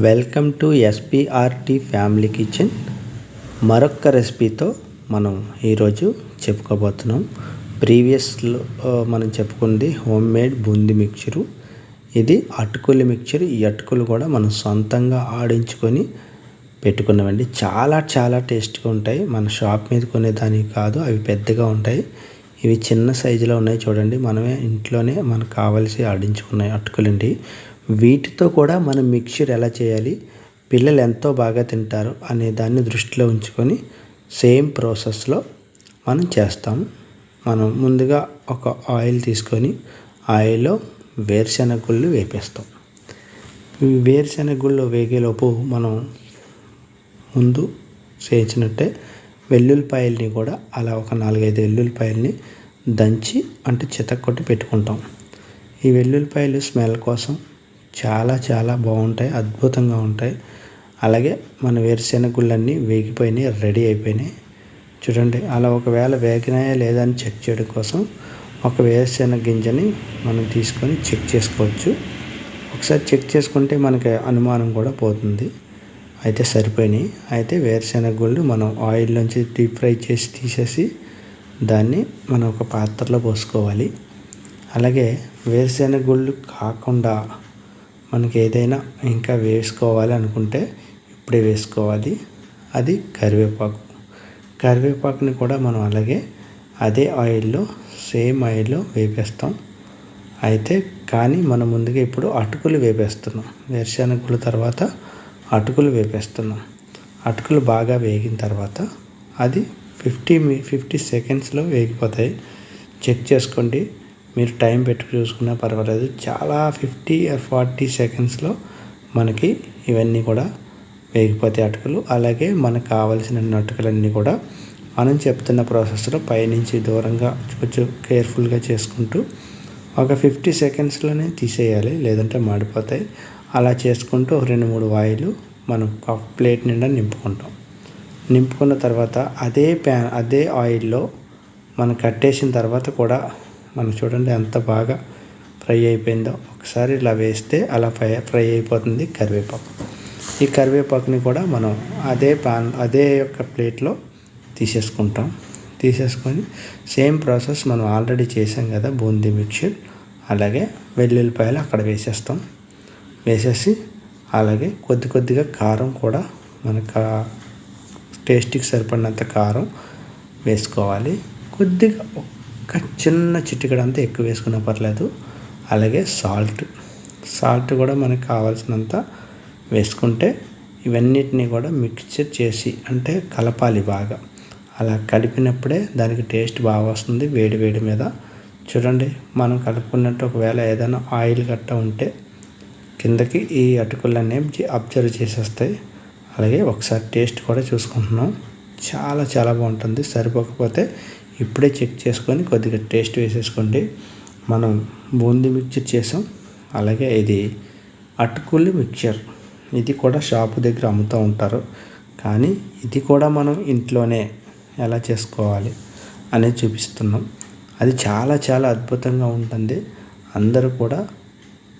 Welcome to SPRT family kitchen మరొక రెసిపీతో మనం ఈరోజు చెప్పుకోబోతున్నాం. ప్రీవియస్లో మనం చెప్పుకుంది హోమ్ మేడ్ బూందీ మిక్చరు. ఇది అటుకుల మిక్చర్. ఈ అటుకులు కూడా మనం సొంతంగా ఆడించుకొని పెట్టుకున్నామండి చాలా చాలా టేస్ట్గా ఉంటాయి. మన షాప్ మీద కొనేదానికి కాదు అవి పెద్దగా ఉంటాయి. ఇవి చిన్న సైజులో ఉన్నాయి చూడండి. మనమే ఇంట్లోనే మనకు కావలసి ఆడించుకున్నాయి అటుకులండి. వీటితో కూడా మనం మిక్చర్ ఎలా చేయాలి? పిల్లలు ఎంతో బాగా తింటారు అనే దాన్ని దృష్టిలో ఉంచుకొని సేమ్ ప్రాసెస్లో మనం చేస్తాము. మనం ముందుగా ఒక ఆయిల్ తీసుకొని ఆయిల్లో వేరుశనగుళ్ళు వేపిస్తాం. వేపేస్తాం వేగేలోపు మనం ముందు చేయించినట్టే వెల్లుల్లిపాయల్ని కూడా అలా ఒక నాలుగైదు వెల్లుల్లిపాయల్ని దంచి అంటే చితక్కొట్టి పెట్టుకుంటాం. ఈ వెల్లుల్లిపాయలు స్మెల్ కోసం చాలా చాలా బాగుంటాయి అద్భుతంగా ఉంటాయి. అలాగే మన వేరుశెనగ గుళ్ళన్నీ వేగిపోయినాయి రెడీ అయిపోయినాయి. చూడండి అలా ఒకవేళ వేగినాయా లేదా అని చెక్ చేయడం కోసం ఒక వేరుశెనగ గింజని మనం తీసుకొని చెక్ చేసుకోవచ్చు. ఒకసారి చెక్ చేసుకుంటే మనకి అనుమానం కూడా పోతుంది. అయితే సరిపోయినాయి. అయితే వేరుశెనగ గుళ్ళు మనం ఆయిల్లోంచి డీప్ ఫ్రై చేసి తీసేసి దాన్ని మనం ఒక పాత్రలో పోసుకోవాలి. అలాగే వేరుశెనగ గుళ్ళు కాకుండా మనకి ఏదైనా ఇంకా వేసుకోవాలి అనుకుంటే ఇప్పుడే వేసుకోవాలి. అది కరివేపాకు. కరివేపాకుని కూడా మనం అలాగే అదే ఆయిల్లో సేమ్ ఆయిల్లో వేపేస్తాం. అయితే కానీ మనం ముందుగా ఇప్పుడు అటుకులు వేపేస్తున్నాం. వేరుశనగల తర్వాత అటుకులు వేపేస్తున్నాం. అటుకులు బాగా వేగిన తర్వాత అది ఫిఫ్టీ మీ ఫిఫ్టీ సెకండ్స్లో వేగిపోతాయి. చెక్ చేసుకోండి. మీరు టైం పెట్టి చూసుకున్నా పర్వాలేదు. చాలా ఫిఫ్టీ ఆర్ ఫార్టీ సెకండ్స్లో మనకి ఇవన్నీ కూడా వేగిపోతే అటుకలు. అలాగే మనకు కావలసిన అటుకలన్నీ కూడా మనం చెప్తున్న ప్రాసెస్లో పైనుంచి దూరంగా కొంచెం కేర్ఫుల్గా చేసుకుంటూ ఒక ఫిఫ్టీ సెకండ్స్లోనే తీసేయాలి. లేదంటే మాడిపోతాయి. అలా చేసుకుంటూ రెండు మూడు వాయిలు మనం ప్లేట్ నిండా నింపుకుంటాం. నింపుకున్న తర్వాత అదే ప్యాన్ అదే ఆయిల్లో మనం కట్టేసిన తర్వాత కూడా మనం చూడండి ఎంత బాగా ఫ్రై అయిపోయిందో. ఒకసారి ఇలా వేస్తే అలా ఫ్రై ఫ్రై అయిపోతుంది కరివేపాకు. ఈ కరివేపాకుని కూడా మనం అదే పాన్ అదే యొక్క ప్లేట్లో తీసేసుకుంటాం. తీసేసుకొని సేమ్ ప్రాసెస్ మనం ఆల్రెడీ చేసాం కదా బూందీ మిక్చర్. అలాగే వెల్లుల్లిపాయలు అక్కడ వేసేస్తాం. వేసేసి అలాగే కొద్ది కొద్దిగా కారం కూడా మనకు టేస్ట్కి సరిపడినంత కారం వేసుకోవాలి. కొద్దిగా ఒక చిన్న చిటికడంతా ఎక్కువ వేసుకున్నా పర్లేదు. అలాగే సాల్ట్. సాల్ట్ కూడా మనకు కావాల్సినంత వేసుకుంటే ఇవన్నిటిని కూడా మిక్చర్ చేసి అంటే కలపాలి బాగా. అలా కలిపినప్పుడే దానికి టేస్ట్ బాగా వస్తుంది వేడి వేడి మీద. చూడండి మనం కలుపుకున్నట్టు ఒకవేళ ఏదైనా ఆయిల్ గట్ట ఉంటే కిందకి ఈ అటుకులన్నీ అబ్జర్వ్ చేసేస్తాయి. అలాగే ఒకసారి టేస్ట్ కూడా చూసుకుంటున్నాం. చాలా చాలా బాగుంటుంది. సరిపోకపోతే ఇప్పుడే చెక్ చేసుకొని కొద్దిగా టేస్ట్ వేసేసుకోండి. మనం బూందీ మిక్చర్ చేసాం. అలాగే ఇది అటుకుల్లి మిక్చర్. ఇది కూడా షాపు దగ్గర అమ్ముతూ ఉంటారు. కానీ ఇది కూడా మనం ఇంట్లోనే ఎలా చేసుకోవాలి అనేది చూపిస్తున్నాం. అది చాలా చాలా అద్భుతంగా ఉంటుంది. అందరూ కూడా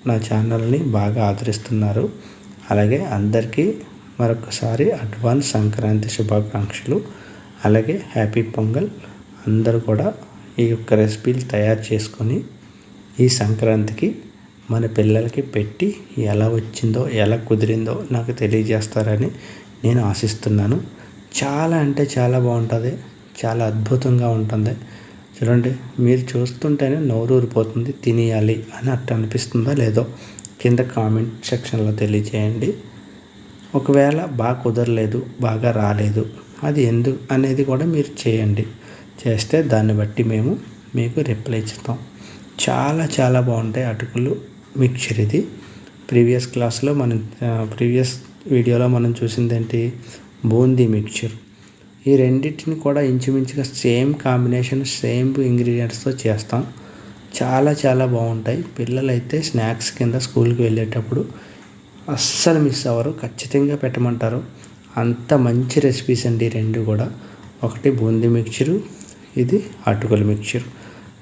నా ఛానల్ని బాగా ఆదరిస్తున్నారు. అలాగే అందరికీ మరొకసారి అడ్వాన్స్ సంక్రాంతి శుభాకాంక్షలు. అలాగే హ్యాపీ పొంగల్. అందరూ కూడా ఈ యొక్క రెసిపీలు తయారు చేసుకొని ఈ సంక్రాంతికి మన పిల్లలకి పెట్టి ఎలా వచ్చిందో ఎలా కుదిరిందో నాకు తెలియజేస్తారని నేను ఆశిస్తున్నాను. చాలా అంటే చాలా బాగుంటుంది. చాలా అద్భుతంగా ఉంటుంది. చూడండి మీరు చూస్తుంటేనే నోరు ఊరిపోతుంది తినేయాలి అని అట్ట అనిపిస్తుందా లేదో కింద కామెంట్ సెక్షన్లో తెలియజేయండి. ఒకవేళ బాగా కుదరలేదు బాగా రాలేదు అది ఎందుకు అనేది కూడా మీరు చేయండి. చేస్తే దాన్ని బట్టి మేము మీకు రిప్లై ఇస్తాం. చాలా చాలా బాగుంటాయి అటుకులు మిక్చర్ ఇది ప్రీవియస్ క్లాస్లో మనం ప్రీవియస్ వీడియోలో మనం చూసింది ఏంటి బూందీ మిక్చర్. ఈ రెండింటిని కూడా ఇంచుమించుగా సేమ్ కాంబినేషన్ సేమ్ ఇంగ్రీడియంట్స్తో చేస్తాం. చాలా చాలా బాగుంటాయి. పిల్లలైతే స్నాక్స్ కింద స్కూల్కి వెళ్ళేటప్పుడు అస్సలు మిస్ అవ్వరు. ఖచ్చితంగా పెట్టమంటారు. అంత మంచి రెసిపీస్ అండి రెండు కూడా. ఒకటి బూందీ మిక్చరు ఇది అటుకుల మిక్చర్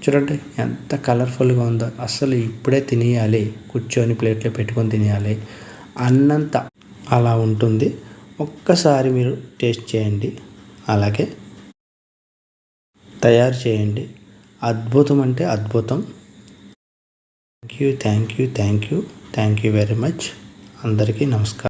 చూడండి ఎంత కలర్ఫుల్గా ఉందో. అసలు ఇప్పుడే తినేయాలి. కూర్చొని ప్లేట్లో పెట్టుకొని తినేయాలి. అన్నంత అలా ఉంటుంది. ఒక్కసారి మీరు టేస్ట్ చేయండి. అలాగే తయారు చేయండి. అద్భుతం అంటే అద్భుతం. Thank you thank you thank you thank you very much అందరికీ నమస్కారం.